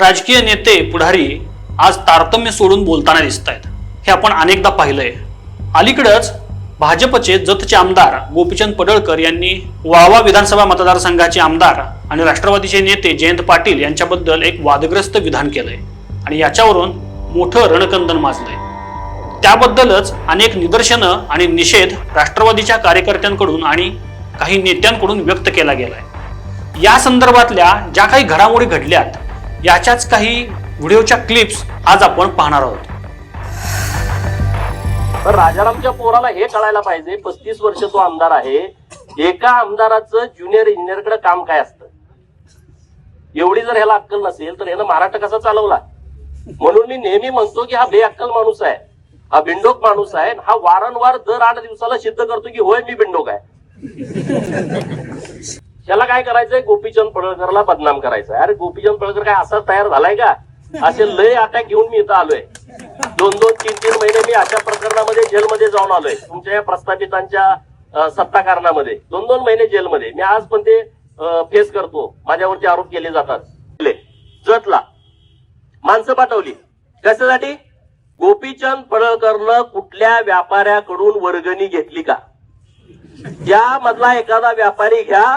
राजकीय नेते पुढारी आज तारतम्य सोडून बोलताना दिसत आहेत हे आपण अनेकदा पाहिलंय. अलीकडंच भाजपचे जतचे आमदार गोपीचंद पडळकर यांनी वाळवा विधानसभा मतदारसंघाचे आमदार आणि राष्ट्रवादीचे नेते जयंत पाटील यांच्याबद्दल एक वादग्रस्त विधान केलंय आणि याच्यावरून मोठं रणकंदन माजलंय. त्याबद्दलच अनेक निदर्शनं आणि निषेध राष्ट्रवादीच्या कार्यकर्त्यांकडून आणि काही नेत्यांकडून व्यक्त केला गेलाय. या संदर्भातल्या ज्या काही घडामोडी घडल्यात याच्याच काही व्हिडिओच्या क्लिप्स आज आपण पाहणार आहोत. तर राजारामच्या पोराला हे कळायला पाहिजे पस्तीस वर्ष तो आमदार आहे. एका आमदाराचं ज्युनियर इंजिनियरकडे काम काय असतं? एवढी जर ह्याला अक्कल नसेल तर ह्यानं महाराष्ट्र कसा चालवला? म्हणून मी नेहमी म्हणतो की हा बेअक्कल माणूस आहे हा बिंडोक माणूस आहे हा वारंवार दर आठ दिवसाला सिद्ध करतो की होय मी बिंडोक आहे. त्याला काय करायचंय? गोपीचंद पडळकरला बदनाम करायचं अरे गोपीचंद पडळकर काय असा तयार झालाय का? असे लय अटॅक घेऊन मी इथं आलोय. दोन दोन तीन तीन महिने मी अशा प्रकरणामध्ये जेलमध्ये जाऊन आलोय. तुमच्या या प्रस्थापितांच्या सत्ता कारणामध्ये दोन दोन महिने जेलमध्ये. मी आज पण ते फेस करतो. माझ्यावरती आरोप केले जातात. जतला. माणसं पाठवली. कशासाठी? गोपीचंद पडळकरनं कुठल्या व्यापाऱ्याकडून वर्गणी घेतली का? या मधला एखादा व्यापारी घ्या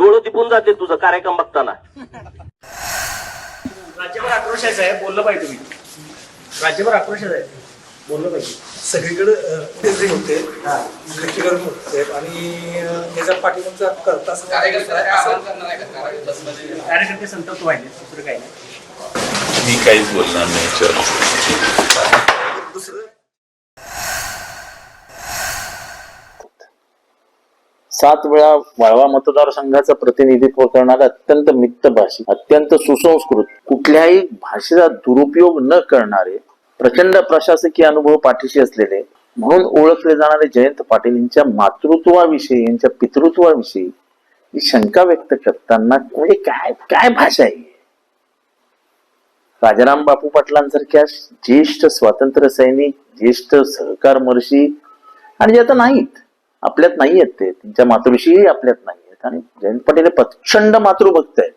डोळं तिपून जातील तुझं कार्यक्रम बघताना. राज्यभर आक्रोशाचं आहे बोललं पाहिजे तुम्ही. राज्यभर आक्रोशाचं आहे बोललं पाहिजे. सगळीकडे तेच होते खच्चीकरण होते आणि याच्या पाठीमागचा करता असं- कार्यकर्ते संतप्त व्हायचे दुसरं काही नाही. मी काहीच बोलणार नाही याच्यावर दुसरं सात वेळा वाळवा मतदारसंघाचं प्रतिनिधित्व करणारा अत्यंत मित्त भाषिक अत्यंत सुसंस्कृत कुठल्याही भाषेचा दुरुपयोग न करणारे प्रचंड प्रशासकीय अनुभव पाठीशी असलेले म्हणून ओळखले जाणारे जयंत पाटील यांच्या मातृत्वाविषयी यांच्या पितृत्वाविषयी ही शंका व्यक्त करताना म्हणजे काय काय भाषा आहे? राजाराम बापू पाटलांसारख्या ज्येष्ठ स्वातंत्र्य सैनिक ज्येष्ठ सहकारमर्शी आणि जे आता नाहीत आपल्यात नाही आहेत ते. त्यांच्या मातृविषयी आपल्यात नाही आहेत आणि जयंत पाटील हे प्रचंड मातृभक्त आहेत.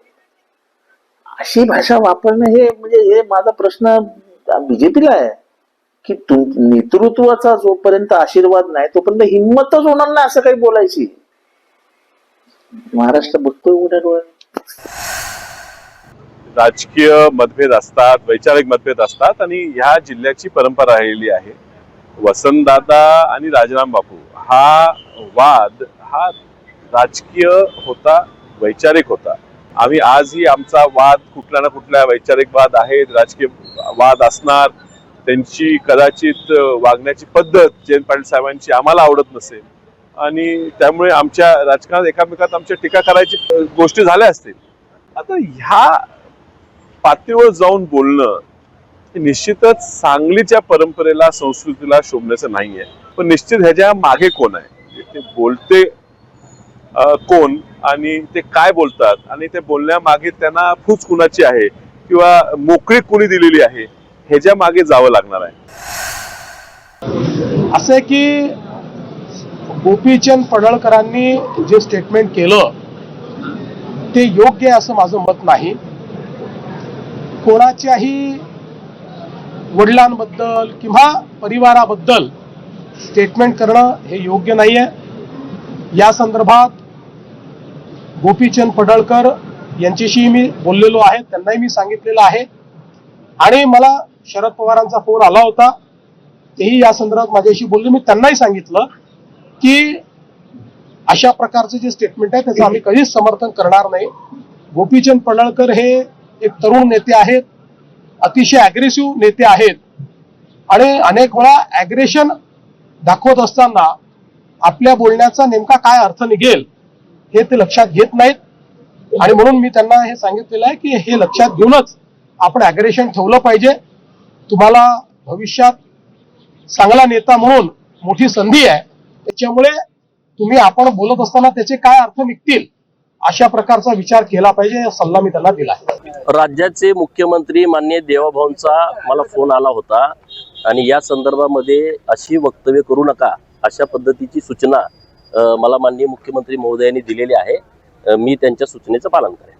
अशी भाषा वापरणं हे म्हणजे हे माझा प्रश्न बीजेपीला आहे. की तुम नेतृत्वाचा जोपर्यंत आशीर्वाद नाही तोपर्यंत हिंमतच होणार नाही असं काही बोलायची. महाराष्ट्र बघतोय उघड्या डोळ्याने राजकीय मतभेद असतात वैचारिक मतभेद असतात आणि ह्या जिल्ह्याची परंपरा राहिलेली आहे. वसंतदादा आणि राजाराम बापू हा वाद हा राजकीय होता वैचारिक होता. आम्ही आजही आमचा वाद कुठल्या ना कुठल्या वैचारिक वाद आहेत राजकीय वाद असणार त्यांची कदाचित वागण्याची पद्धत जयंत पाटील साहेबांची आम्हाला आवडत नसेल. आणि त्यामुळे आमच्या राजकारणात एकामेकात आमच्या टीका करायची गोष्टी झाल्या असतील. आता ह्या पातळीवर जाऊन बोलणं निश्चितच सांगलीच्या परंपरेला संस्कृतीला शोभण्याचं आहे पण निश्चित ह्याच्या मागे कोण आहे? ते बोलते कोण आणि ते काय बोलतात? आणि ते बोलण्यामागे त्यांना फूच कुणाची आहे? किंवा मोकळी कुणी दिलेली आहे? ह्याच्या मागे जावं लागणार आहे. असं आहे की गोपीचंद पडळकरांनी जे स्टेटमेंट केलं ते योग्य आहे असं माझं मत नाही. कोणाच्याही वडिलांबद्दल किंवा परिवाराबद्दल स्टेटमेंट करणं हे योग्य नाही आहे या संदर्भात गोपीचंद पडळकर यांच्याशी मी बोललेलो आहे त्यांनाही मी सांगितलेलं आहे. आणि मला शरद पवारांचा फोन आला होता तेही या संदर्भात माझ्याशी बोलले. मी त्यांनाही सांगितलं की अशा प्रकारचं जे स्टेटमेंट आहे त्याचं आम्ही कधीच समर्थन करणार नाही. गोपीचंद पडळकर हे एक तरुण नेते आहेत. अतिशय अग्रेसिव्ह नेते आहेत. आणि अनेक वेळा अग्रेशन दाखवत असताना आपल्या बोलण्याचा नेमका काय अर्थ निघेल हे ते लक्षात घेत नाहीत. आणि म्हणून मी त्यांना हे सांगितलेलं आहे की हे लक्षात घेऊनच आपण अग्रेशन ठेवलं पाहिजे. तुम्हाला भविष्यात चांगला नेता म्हणून मोठी संधी आहे. त्याच्यामुळे तुम्ही आपण बोलत असताना त्याचे काय अर्थ निघतील अशा प्रकारचा विचार केला पाहिजे हा सल्ला मी त्यांना दिला आहे. राज्याचे मुख्यमंत्री माननीय देवाभाऊंचा मला फोन आला होता. आणि या संदर्भामध्ये अशी वक्तव्य करू नका अशा पद्धतीची सूचना मला माननीय मुख्यमंत्री महोदयांनी दिलेली आहे. मी त्यांच्या सूचनेचं पालन करेन.